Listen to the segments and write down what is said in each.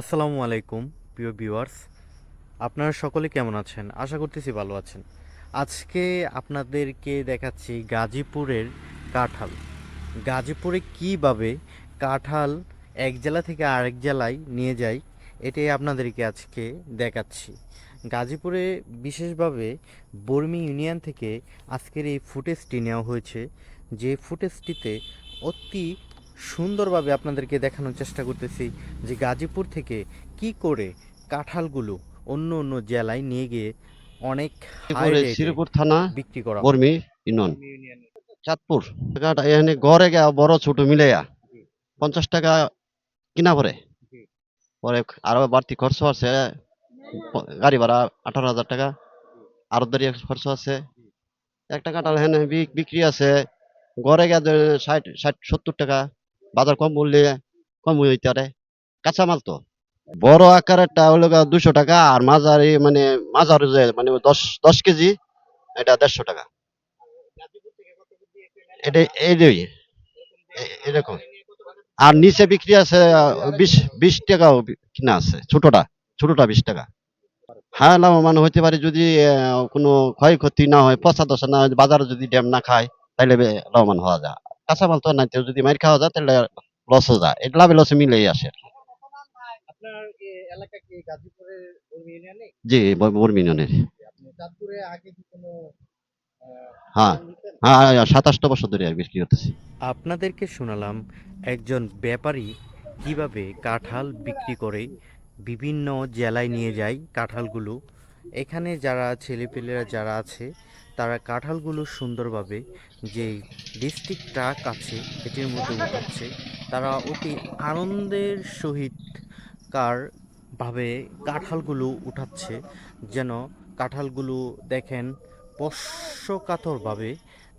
আসসালামু আলাইকুম, প্রিয় ভিউয়ার্স। আপনারা সকলে কেমন আছেন? আশা করতেছি ভালো আছেন। আজকে আপনাদেরকে দেখাচ্ছি গাজীপুরের কাঁঠাল। গাজীপুরে কীভাবে কাঁঠাল এক জেলা থেকে আরেক জেলায় নিয়ে যায়, এটাই আপনাদেরকে আজকে দেখাচ্ছি। গাজীপুরে বিশেষভাবে বর্মি ইউনিয়ন থেকে আজকের এই ফুটেজটি নেওয়া হয়েছে। যে ফুটেজটিতে অতি সুন্দরভাবে আপনাদেরকে দেখানোর চেষ্টা করতেছি যে গাজীপুর থেকে কি করে কাঁঠালগুলো অন্য অন্য জেলায় নিয়ে গিয়ে অনেক শ্রীপুরে থানা বিক্রি করা। বর্মি ইউনিয়ন। চাঁদপুর। এখানে গড়ে গা বড় ছোট মিলাইয়া পঞ্চাশ টাকা কিনা পরে পরে আরও বাড়তি খরচ আছে। গাড়ি ভাড়া আঠারো হাজার টাকা। আরও দাঁড়ি খরচ আছে। একটা কাঁঠাল হ্যাঁ বিক্রি আছে। গড়ে গা ষাট ষাট সত্তর টাকা। বাজার কম মূল্যে কম হইতে পারে। কাঁচা মাল তো। বড় হলো দুশো টাকা আর মাঝারি মানে মাঝারি যে মানে দশ দশ কেজি এটা দেড়শো টাকা। এটা এইটাই এ- এরকম। আর নিচে বিক্রি আছে, বিশ বিশ টাকাও কিনা আছে, ছোটটা ছোটটা বিশ টাকা। হ্যাঁ লাভবান হইতে পারে যদি কোনো ক্ষয়ক্ষতি না হয়, পচা দশা না হয়, বাজারে যদি ড্যাম না খায় তাহলে বে- লাভবান হওয়া যায় কাঁচা মাল তো নাই যদি মাইর খাওয়া যায় তাহলে লসও যায়। এটা লাভে লসে মিলেই আসে। আপনার এ এলাকা কি গাজীপুরের বর্মি ইউনিয়নে জি বর্মি ইউনিয়নের আপনি চাঁদপুরে আগে কি কোনো আহ, হ্যাঁ হ্যাঁ সাতাশটা বছর ধরে বিক্রি করতেছি। আপনাদেরকে শোনালাম একজন ব্যাপারী কীভাবে কাঁঠাল বিক্রি করে বিভিন্ন জেলায় নিয়ে যায় কাঁঠালগুলো। এখানে যারা ছেলেপেলেরা যারা আছে, তারা কাঁঠালগুলো সুন্দরভাবে যে ডিস্ট্রিক্ট ট্রাক আছে এটির মধ্যে উঠাচ্ছে, তারা অতি আনন্দের সহিত কার ভাবে কাঁঠালগুলো উঠাচ্ছে, যেন কাঁঠালগুলো দেখেন স্পর্শকাতরভাবে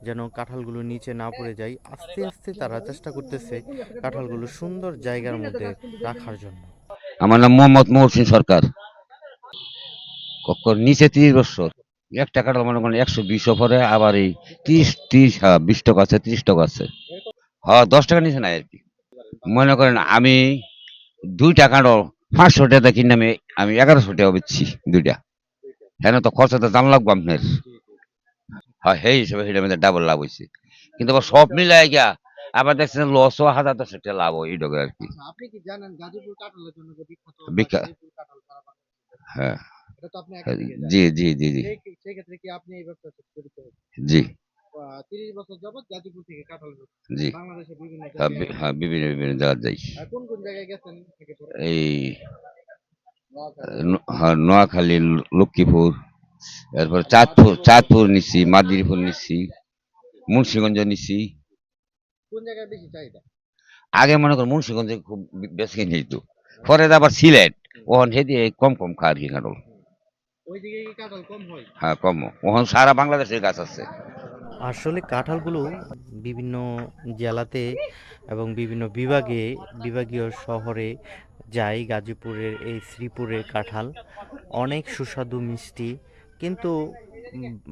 যেন কাঁঠালগুলো নিচে না পড়ে যায়। আস্তে আস্তে তারা চেষ্টা করতেছে কাঁঠালগুলো সুন্দর জায়গার মধ্যে রাখার জন্য। আমার নাম মোহাম্মদ মহসিন সরকার। কখন? নিচে তিরিশ বছর। এক টাকাটা মনে করেন একশো বিশ পরে আবার এই তিরিশ তিরিশ হ্যাঁ বিশ টাকা আছে তিরিশ টাকা আছে। হ্যাঁ দশ টাকা নিচে নাই আর কি। মনে করেন আমি দুই টাকার পাঁচশো টাকা কিনে আমি আমি এগারোশো টাকা বেচছি দুইটা। হ্যাঁ তো খরচাটা দাম লাগবো আপনার। হ্যাঁ সেই হিসাবে সেটা আমাদের ডাবল লাভ হয়েছে কিন্তু আবার সব মিলাই গিয়া আবার দেখছেন লসও হাজার দশ টাকা লাভ হয় এই ডগে আর কি। আচ্ছা, বিখ্যাত? হ্যাঁ। জানেন। জি জি জি জি। সেই কি আপনি এই জড়িত জি। তিরিশ বছর যাবত গাজীপুর থেকে কাঁঠাল জি। বাংলাদেশের বিভিন্ন হ্যাঁ, হ্যাঁ বিভিন্ন বিভিন্ন যাই। কোন কোন জায়গায় গেছেন এই নোয়াখালী, হ্যাঁ, নোয়াখালী লক্ষ্মীপুর এরপর চাঁদপুর চাঁদপুর। নিছি মাদিরপুর নিছি মুন্সিগঞ্জ নিছি। কোন জায়গায় বেশি চাহিদা? আগে মনে কর মুন্সিগঞ্জে খুব বেশি নিত পরে আবার সিলেট। ওখান সেদি কম কম খাওয়ার কি কাঁঠাল। হয়? হ্যাঁ কম। ওখান সারা বাংলাদেশের গাছ আছে। আসলে কাঁঠালগুলো বিভিন্ন জেলাতে এবং বিভিন্ন বিভাগে বিভাগীয় শহরে যায়। গাজীপুরের এই শ্রীপুরের কাঁঠাল অনেক সুস্বাদু মিষ্টি। কিন্তু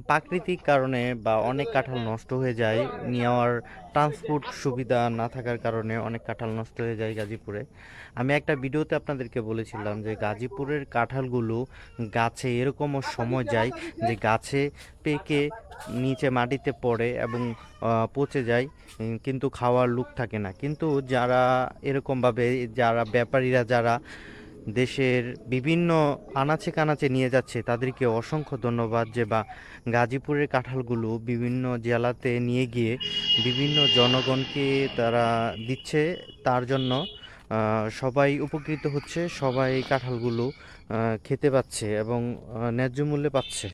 প্রাকৃতিক কারণে বা অনেক কাঁঠাল নষ্ট হয়ে যায় নেওয়ার ট্রান্সপোর্ট সুবিধা না থাকার কারণে অনেক কাঁঠাল নষ্ট হয়ে যায় গাজীপুরে। আমি একটা ভিডিওতে আপনাদেরকে বলেছিলাম যে গাজীপুরের কাঁঠালগুলো গাছে এরকমও সময় যায় যে গাছে পেকে নিচে মাটিতে পড়ে এবং পচে যায় কিন্তু খাওয়ার লুক থাকে না। কিন্তু যারা এরকমভাবে, যারা ব্যাপারীরা, যারা দেশের বিভিন্ন আনাচে কানাচে নিয়ে যাচ্ছে। তাদেরকে অসংখ্য ধন্যবাদ যে বা গাজীপুরের কাঁঠালগুলো বিভিন্ন জেলাতে নিয়ে গিয়ে বিভিন্ন জনগণকে তারা দিচ্ছে। তার জন্য সবাই উপকৃত হচ্ছে, সবাই কাঁঠালগুলো খেতে পাচ্ছে এবং ন্যায্য মূল্যে পাচ্ছে।